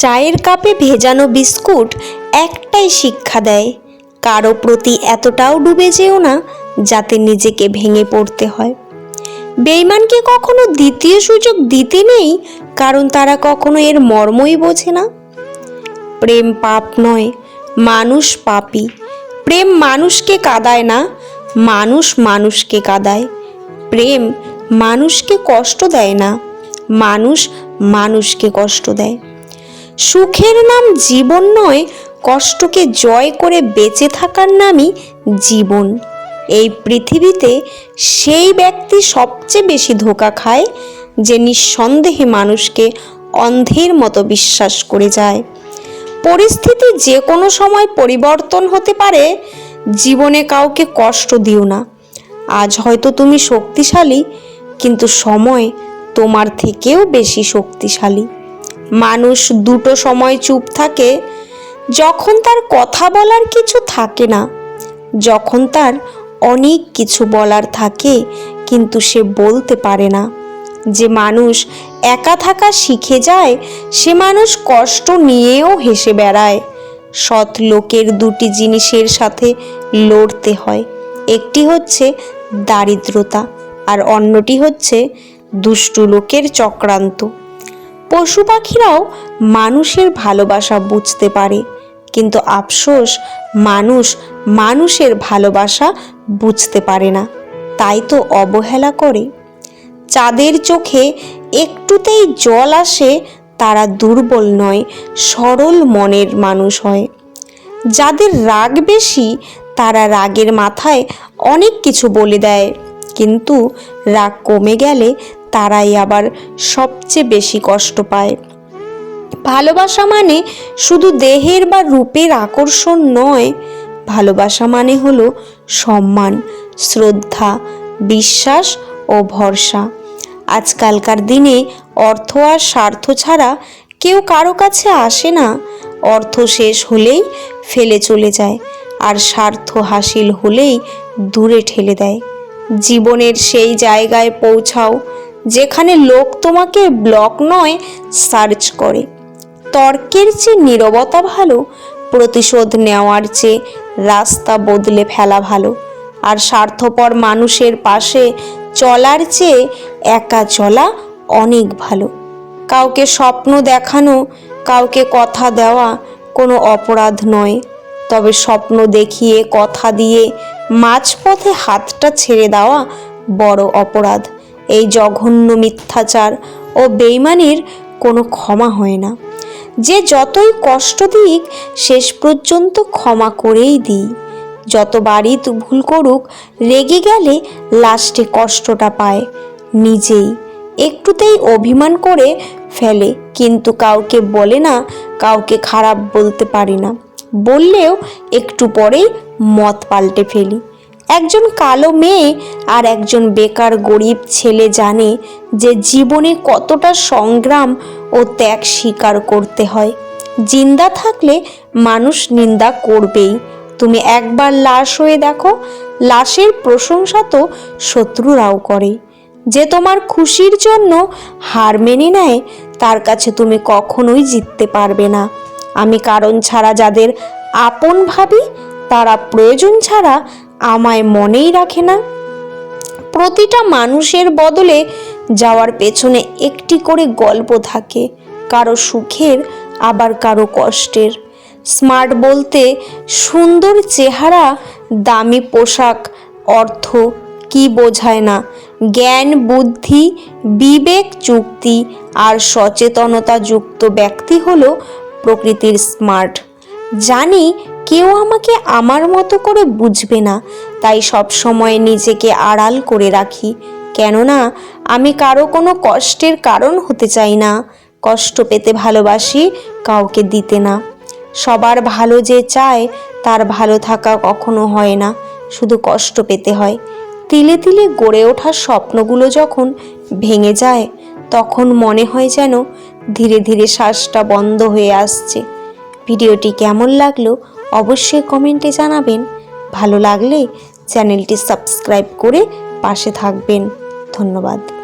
চায়ের কাপে ভেজানো বিস্কুট একটাই শিক্ষা দেয়, কারও প্রতি এতটাও ডুবে যেও না যাতে নিজেকে ভেঙে পড়তে হয়। বেইমানকে কখনো দ্বিতীয় সুযোগ দিতে নেই, কারণ তারা কখনো এর মর্মই বোঝে না। প্রেম পাপ নয়, মানুষ পাপী। প্রেম মানুষকে কাদায় না, মানুষ মানুষকে কাদায়। প্রেম মানুষকে কষ্ট দেয় না, মানুষ মানুষকে কষ্ট দেয়। সুখের নাম জীবন নয়, কষ্টকে জয় করে বেঁচে থাকার নামই জীবন। এই পৃথিবীতে সেই ব্যক্তি সবচেয়ে বেশি ধোকা খায় যে নিঃসন্দেহে মানুষকে অন্ধের মতো বিশ্বাস করে যায়। পরিস্থিতি যে কোনো সময় পরিবর্তন হতে পারে, জীবনে কাউকে কষ্ট দিও না। আজ হয়তো তুমি শক্তিশালী, কিন্তু সময় তোমার থেকেও বেশি শক্তিশালী। মানুষ দুটো সময় চুপ থাকে, যখন তার কথা বলার কিছু থাকে না, যখন তার অনেক কিছু বলার থাকে, কিন্তু সে বলতে পারে না। যে মানুষ একা থাকা শিখে যায়, সে মানুষ কষ্ট নিয়েও হেসে বেড়ায়। সৎ লোকের দুটি জিনিসের সাথে লড়তে হয়, একটি হচ্ছে দারিদ্রতা আর অন্যটি হচ্ছে দুষ্টু লোকের চক্রান্ত। পশু পাখিরাও মানুষের ভালোবাসা বুঝতে পারে। কিন্তু আফসোস, মানুষ মানুষের ভালোবাসা বুঝতে পারে না। তাই তো অবহেলা করে। চাঁদের চোখে একটুতেই জল আসে, তারা দুর্বল নয়, সরল মনের মানুষ হয়। যাদের রাগ বেশি, তারা রাগের মাথায় অনেক কিছু বলে দেয়। কিন্তু রাগ কমে গেলে তারাই আবার সবচেয়ে বেশি কষ্ট পায়। ভালোবাসা মানে শুধু দেহের বা রূপের আকর্ষণ নয়, ভালোবাসা মানে হলো সম্মান, শ্রদ্ধা, বিশ্বাস ও ভরসা। আজকালকার দিনে অর্থ আর স্বার্থ ছাড়া কেউ কারও কাছে আসে না। অর্থ শেষ হলেই ফেলে চলে যায় আর স্বার্থ হাসিল হলেই দূরে ঠেলে দেয়। জীবনের সেই জায়গায় পৌঁছাও যেখানে লোক তোমাকে ব্লক নয়, সার্চ করে। তর্কের চেয়ে নীরবতা ভালো, প্রতিশোধ নেওয়ার চেয়ে রাস্তা বদলে ফেলা ভালো। আর স্বার্থপর মানুষের পাশে চলার চেয়ে একা চলা অনেক ভালো। কাউকে স্বপ্ন দেখানো, কাউকে কথা দেওয়া কোনো অপরাধ নয়। তবে স্বপ্ন দেখিয়ে, কথা দিয়ে, মাঝপথে হাতটা ছেড়ে দেওয়া বড় অপরাধ। এই জঘন্য মিথ্যাচার ও বেইমানির কোনো ক্ষমা হয় না। যে যতই কষ্ট দিক, শেষ পর্যন্ত ক্ষমা করেই দিই। যতবারই তু ভুল করুক, রেগে গেলে লাস্টে কষ্টটা পায়। নিজেই একটুতেই অভিমান করে ফেলে, কিন্তু কাউকে বলে না, কাউকে খারাপ বলতে পারি না। বললেও একটু পরেই মত পাল্টে ফেলি। একজন কালো মেয়ে আর একজন বেকার গরিব ছেলে জানে যে জীবনে কতটা সংগ্রাম ও ত্যাগ স্বীকার করতে হয়। জিন্দা থাকলে মানুষ নিন্দা করবেই। তুমি একবার লাশ হয়ে দেখো, লাশের প্রশংসা তো শত্রুরাও করে। যে তোমার খুশির জন্য হার মেনে নেয়, তার কাছে তুমি কখনোই জিততে পারবে না। আমি কারণ ছাড়া যাদের আপন ভাবি, তারা প্রয়োজন ছাড়া আমায় মনেই রাখে না। প্রতিটা মানুষের বদলে যাওয়ার পেছনে একটি করে গল্প থাকে, কারও সুখের, আবার কারও কষ্টের। স্মার্ট বলতে সুন্দর চেহারা, দামি পোশাক, অর্থ কি বোঝায় না। জ্ঞান, বুদ্ধি, বিবেক চুক্তি আর সচেতনতা যুক্ত ব্যক্তি হলো প্রকৃতির স্মার্ট। জানি কেউ আমাকে আমার মতো করে বুঝবে না। তাই সব সময় নিজেকে আড়াল করে রাখি। কেননা, আমি কারও কোনো কষ্টের কারণ হতে চাই না। কষ্ট পেতে ভালোবাসি, কাউকে দিতে না। সবার ভালো যে চায়, তার ভালো থাকা কখনো হয় না। শুধু কষ্ট পেতে হয়। তিলে তিলে গড়ে ওঠা স্বপ্নগুলো যখন ভেঙে যায়, তখন মনে হয় যেন ধীরে ধীরে শ্বাসটা বন্ধ হয়ে আসছে। ভিডিওটি কেমন লাগল অবশ্যই কমেন্টে জানাবেন। ভালো লাগলে চ্যানেলটি সাবস্ক্রাইব করে পাশে থাকবেন। ধন্যবাদ।